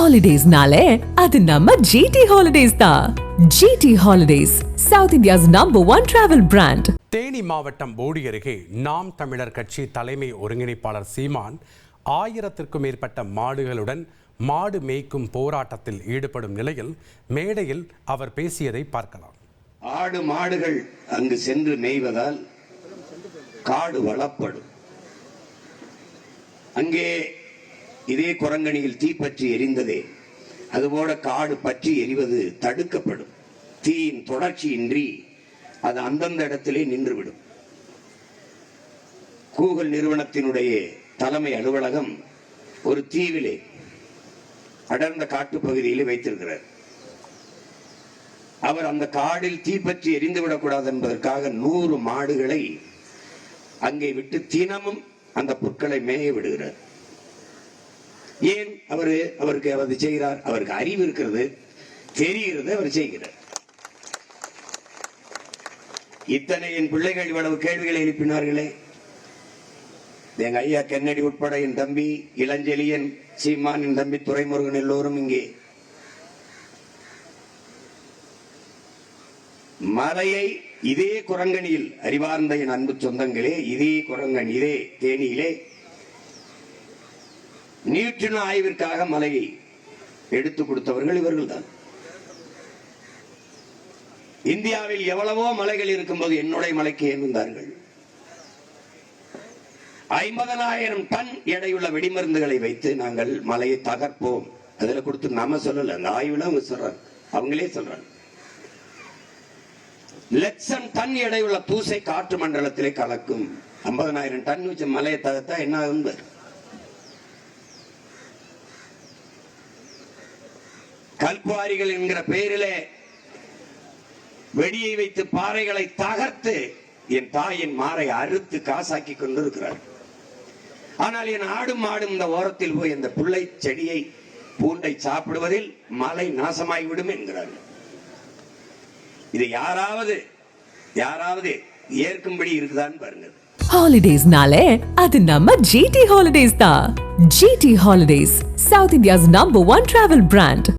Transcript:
ஹாலிடேஸ்னாலே அது நம்ம ஜிடி ஹாலிடேஸ் தான் GT holidays south India's number one travel brand Theni மாவட்டம் போடி அருகே நாம் தமிழர் கட்சி தலைமை ஒருங்கிணைப்பாளர் சீமான் ஆயிரத்திற்கும் மேற்பட்ட மாடுகளுடன் மாடு மேய்க்கும் போராட்டத்தில் ஈடுபடும் நிலையில் மேடையில் அவர் பேசியதை பார்க்கலாம். ஆடு மாடுகள் அங்கு சென்று மேய்வதால் காடு வளப்படும். அங்கே இதே குரங்கணியில் தீப்பற்றி எரிந்ததே. அதுபோல காடு பற்றி எரிவது தடுக்கப்படும். தீயின் தொடர்ச்சியின்றி அது அந்தந்த இடத்திலே நின்றுவிடும். கூகுள் நிறுவனத்தினுடைய தலைமை அலுவலகம் ஒரு தீவிலே அடர்ந்த காட்டு பகுதியிலே வைத்திருக்கிறார். அவர் அந்த காடில் தீப்பற்றி எரிந்துவிடக்கூடாது என்பதற்காக நூறு மாடுகளை அங்கே விட்டு தினமும் அந்த புற்களை மேய விடுகிறார். ஏன் அவரு அவருக்கு அவர் செய்கிறார்? அவருக்கு அறிவு இருக்கிறது தெரிகிறது அவர் செய்கிறார். இத்தனை என் பிள்ளைகள் இவ்வளவு கேள்விகளை எழுப்பினார்களே. எங்க ஐயா கென்னடி உட்பட என் தம்பி இளஞ்செழியன் சீமான் என் தம்பி துரைமுருகன் எல்லோரும் இங்கே. மலையை இதே குரங்கணியில் அறிவார்ந்த என் அன்பு சொந்தங்களே இதே குரங்கணி இதே தேனியிலே நியூட்ரினோ ஆய்விற்காக மலையை எடுத்து கொடுத்தவர்கள் இவர்கள் தான் இந்தியாவில் எவ்வளவோ மலைகள் இருக்கும்போது என்னுடைய மலைக்கு ஏன் வந்தார்கள் ஐம்பதனாயிரம் டன் எடையுள்ள வெடிமருந்துகளை வைத்து நாங்கள் மலையை தகர்ப்போம். அதில் கொடுத்து நாம சொல்லல அந்த ஆய்வுல அவங்க சொல்றாங்க. அவங்களே சொல்றாங்க. லட்சம் டன் எடையுள்ள பூசை காற்று மண்டலத்திலே கலக்கும். ஐம்பதனாயிரம் டன் வச்ச மலையை தகர்த்தா என்ன ஆகும் கல்குவாரிகள் என்கிற பெயரிலே வெடியை வைத்து பாறைகளை தகர்த்து என் தாயின் மாறை அறுத்து காசாக்கி கொண்டிருக்கிறார். ஆனால் என் ஆடும் மாடும் இந்த ஓரத்தில் போய் இந்த புள்ளை செடியை பூண்டை சாப்பிடுவதில் மலை நாசமாகிவிடும் என்கிறார்கள் இது யாராவது யாராவது ஏற்கும்படி இருக்குதான்னு பாருங்க ஹாலிடேஸ்னாலே அது நம்ம ஜிடி ஹாலிடேஸ் தான். GT holidays south India's number one travel brand